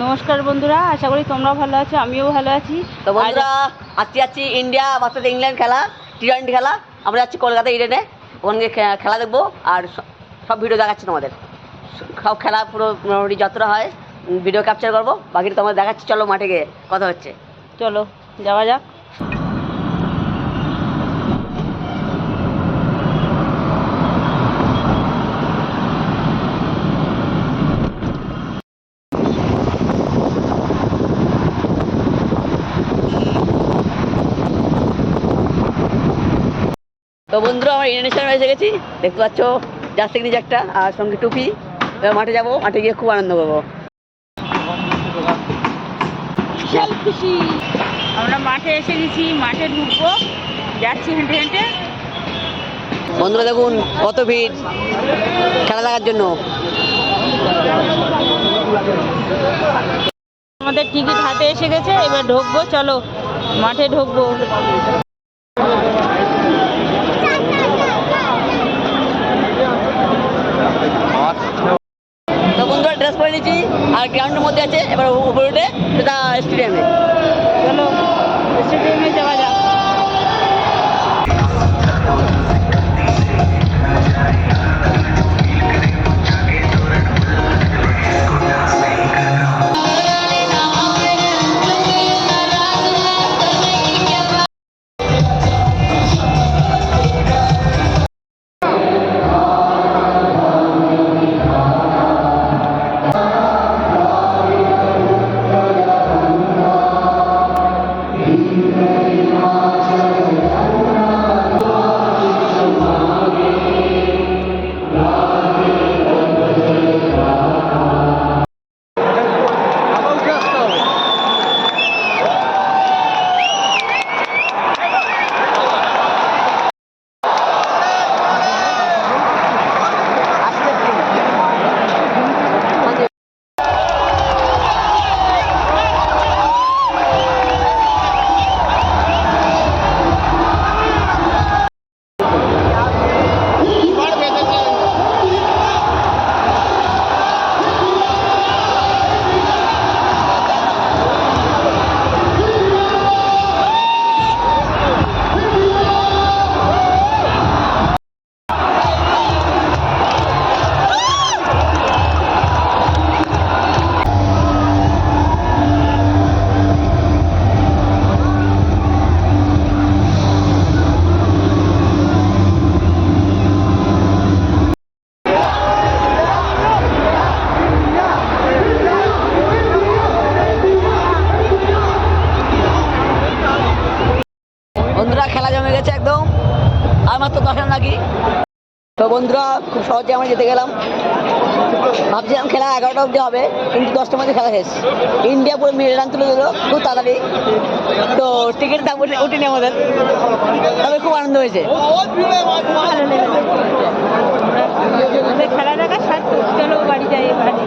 নমস্কার বন্ধুরা আশা করি তোমরা ভালো আছো আমিও ভালো আছি। তো বন্ধুরা আজকে যাচ্ছি ইন্ডিয়া ভার্সেস ইংল্যান্ড খেলা টি টোয়েন্টি খেলা। আমরা যাচ্ছি কলকাতা ইডেনে ওখানে খেলা দেখব আর সব ভিডিও দেখাচ্ছি তোমাদের। সব খেলা পুরো মোটামুটি যতটা হয় ভিডিও ক্যাপচার করব। বাকিটা তোমাদের দেখাচ্ছি চলো মাঠে গিয়ে কথা হচ্ছে। চলো যাওয়া যাক। তো বন্ধুরা, আমার ইন্টারন্যাশনাল এসে গেছি দেখতে পাচ্ছ, জার্সি নিচে একটা আর সঙ্গে টুপি। এবার মাঠে যাব, মাঠে গিয়ে খুব আনন্দ বিশাল খুশি। আমরা মাঠে এসে গেছি, মাঠে ঢুকবো, যাচ্ছি হেঁটে হেঁটে। বন্ধুরা, দেখুন কত ভিড় খেলা দেখার জন্য। আমাদের টিকিট হাতে এসে গেছে, এবার ঢুকবো, চলো, মাঠে ঢুকবো। করে নিয়েছি আর গ্রাউন্ডের মধ্যে আছে এবার উপরে উঠে সেটা স্টেডিয়ামে বন্ধুরা, খেলা জমে গেছে একদম। আর মাত্র দশ রান বাকি। তো বন্ধুরা, খুব সহজে আমরা জিতে গেলাম। ভাবছিলাম খেলা এগারোটা অবধি হবে, কিন্তু দশটার মধ্যে খেলা শেষ। ইন্ডিয়া পুরো মিড রান তুলে দিল, খুব তাড়াতাড়ি। তো টিকিট দাম উঠে উঠিনি আমাদের। তবে খুব আনন্দ হয়েছে। খেলা দেখা চলো বাড়ি যাই বাড়ি